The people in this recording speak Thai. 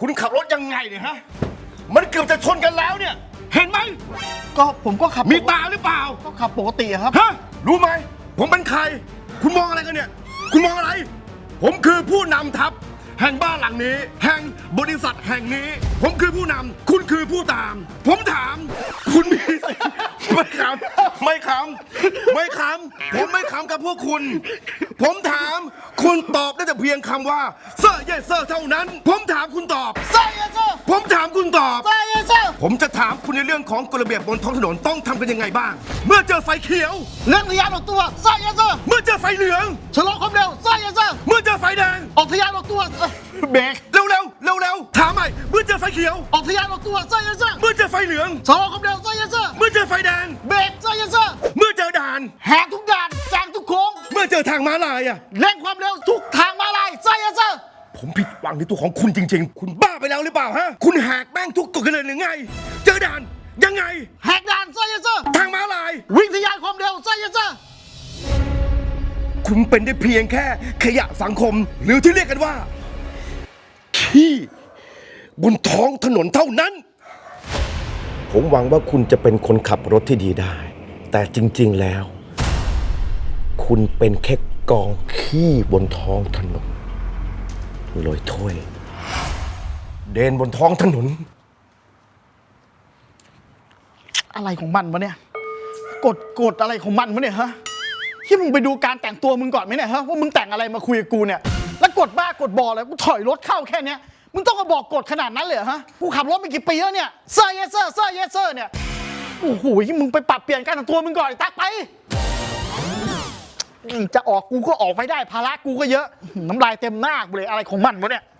คุณขับรถยังไงเนี่ยฮะ มันเกือบจะชนกันแล้วเนี่ย เห็นไหม ก็ผมก็ขับมีตาหรือเปล่า ก็ขับปกติอะครับ ฮะ รู้ไหม ผมเป็นใคร คุณมองอะไรกันเนี่ย คุณมองอะไร ผมคือผู้นำทัพ แห่งบ้านหลังนี้ แห่งบริษัทแห่งนี้ ผมคือผู้นำ คุณคือผู้ตาม ผมถาม คุณมีสิทธิ์ ไม่ขำไม่ขำไม่ขำผมไม่ขำกับพวกคุณ ผมถามคุณตอบได้แต่เพียงคำว่าเซอร์เยสเซอร์เท่านั้น ผมถามคุณตอบใช่เซอร์ผมถามคุณตอบใช่เซอร์ผมจะถามคุณในเรื่องของกฎระเบียบบนท้องถนนต้องทำกันยังไงบ้าง เมื่อเจอไฟเขียวเรื่องทะยานออกตัวใช่เซอร์เมื่อเจอไฟเหลืองชะลอความเร็วใช่เซอร์เมื่อเจอไฟแดงออกทะยานออกตัวเอ้ยเบรก เมื่อเจอไฟเขียว ออกทะยานออกตัวใช่เซอร์เมื่อเจอไฟเหลืองชะลอความเร็วใช่เซอร์เมื่อเจอไฟแดง เบรกใช่เซอร์เมื่อเจอด่าน แหกทุกด่านแซงทุกโค้ง เมื่อเจอทางม้าลายอะเร่งความเร็วทุกทางมาลายใช่เซอร์ผมผิดหวังในตัวของคุณจริง ๆ คุณบ้าไปแล้วหรือเปล่าฮะ คุณแหกแม่งทุกกฎกันเลยหรือไง เจอด่านยังไง แหกด่านใช่เซอร์ทางม้าลาย วิ่งทะยานความเร็วใช่เซอร์คุณเป็นได้เพียงแค่ขยะสังคม หรือที่เรียกกันว่า ขี้ บนท้องถนนเท่านั้น ผมหวังว่าคุณจะเป็นคนขับรถที่ดีได้ แต่จริง ๆแล้ว คุณเป็นแค่กองขี้บนท้องถนนลอยถ้วย เดินบนท้องถนน อะไรของมันวะเนี่ย กดกดอะไรของมันวะเนี่ยฮะที่มึงไปดูการแต่งตัวมึงก่อนไหมเนี่ยฮะว่ามึงแต่งอะไรมาคุยกับกูเนี่ย แล้วกดบ้ากดบอเลยกูถอยรถเข้าแค่เนี้ย มึงต้องมาบอกกฎขนาดนั้นเลยเหรอฮะ กูขับรถมากี่ปีแล้วเนี่ยเซอร์เยสเซอร์เซอร์เยสเซอร์เนี่ย โอ้โห มึงไปปรับเปลี่ยนการแต่งตัวมึงก่อนไอ้ตักไปจะออกกูก็ออกไม่ได้ภาระกูก็เยอะ น้ำลายเต็มหน้ากูเลยอะไรของมันวะเนี่ย